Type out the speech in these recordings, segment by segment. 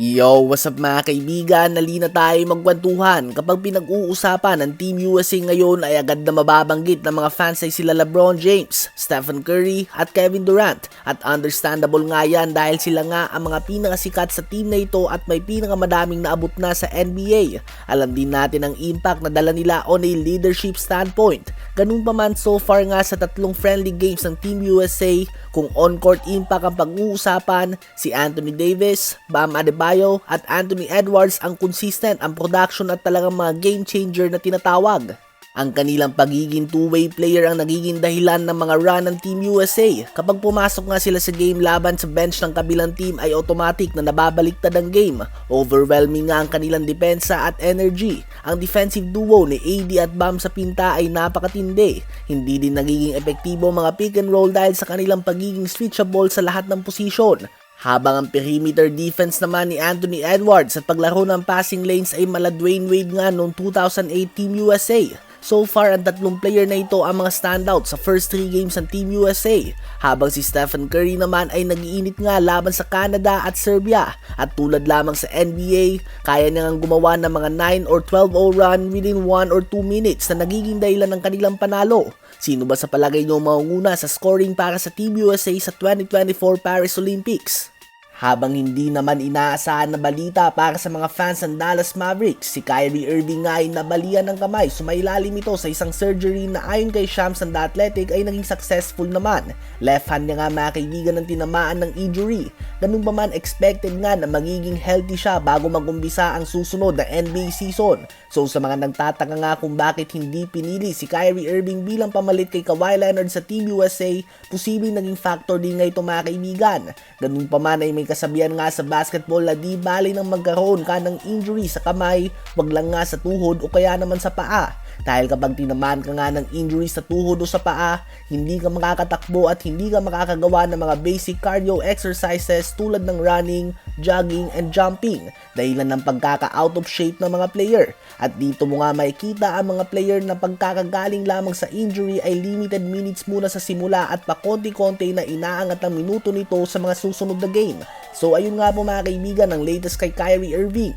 Yo, what's up mga kaibigan? Nali na tayo magkwentuhan. Kapag pinag-uusapan ng Team USA ngayon ay agad na mababanggit ng mga fans ay sila LeBron James, Stephen Curry at Kevin Durant. At understandable nga yan dahil sila nga ang mga pinakasikat sa team na ito at may pinakamadaming naabot na sa NBA. Alam din natin ang impact na dala nila on a leadership standpoint. Ganun pa man so far nga sa tatlong friendly games ng Team USA, kung on-court impact ang pag-uusapan, si Anthony Davis, Bam Adebayo at Anthony Edwards ang consistent ang production at talagang mga game changer na tinatawag. Ang kanilang pagiging two-way player ang nagiging dahilan ng mga run ng Team USA. Kapag pumasok nga sila sa game laban sa bench ng kabilang team ay automatic na nababaliktad ang game. Overwhelming nga ang kanilang depensa at energy. Ang defensive duo ni AD at Bam sa pinta ay napakatindi. Hindi din nagiging epektibo mga pick and roll dahil sa kanilang pagiging switchable sa lahat ng posisyon. Habang ang perimeter defense naman ni Anthony Edwards at paglaro ng passing lanes ay mala Dwayne Wade nga noong 2008 Team USA. So far, ang tatlong player na ito ang mga standout sa first 3 games ng Team USA. Habang si Stephen Curry naman ay nagiinit nga laban sa Canada at Serbia. At tulad lamang sa NBA, kaya niya ngang gumawa ng mga 9 or 12-0 run within 1 or 2 minutes na nagiging dahilan ng kanilang panalo. Sino ba sa palagay niyo maunguna sa scoring para sa Team USA sa 2024 Paris Olympics? Habang hindi naman inaasahan na balita para sa mga fans ng Dallas Mavericks, si Kyrie Irving nga ay nabalian ng kamay sumailalim ito sa isang surgery na ayon kay Shams and The Athletic ay naging successful naman. Left hand niya nga mga ng tinamaan ng injury. Ganun pa man expected nga na magiging healthy siya bago magumpisa ang susunod na NBA season. So sa mga nagtataka nga kung bakit hindi pinili si Kyrie Irving bilang pamalit kay Kawhi Leonard sa Team USA, posibleng naging factor din nga ito mga kaibigan. Ganun pa man ay may kasabihan nga sa basketball na di bali nang magkaroon ka ng injury sa kamay, wag lang nga sa tuhod o kaya naman sa paa. Dahil kapag tinamaan ka nga ng injury sa tuhod o sa paa, hindi ka makakatakbo at hindi ka makakagawa ng mga basic cardio exercises tulad ng running, jogging, and jumping. Dahilan ng pagkaka-out of shape ng mga player. At dito mo nga makikita ang mga player na pagkakagaling lamang sa injury ay limited minutes muna sa simula at pakonti-konti na inaangat ang minuto nito sa mga susunod na game. So ayun nga po mga kaibigan ang latest kay Kyrie Irving.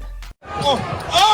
Oh! Oh!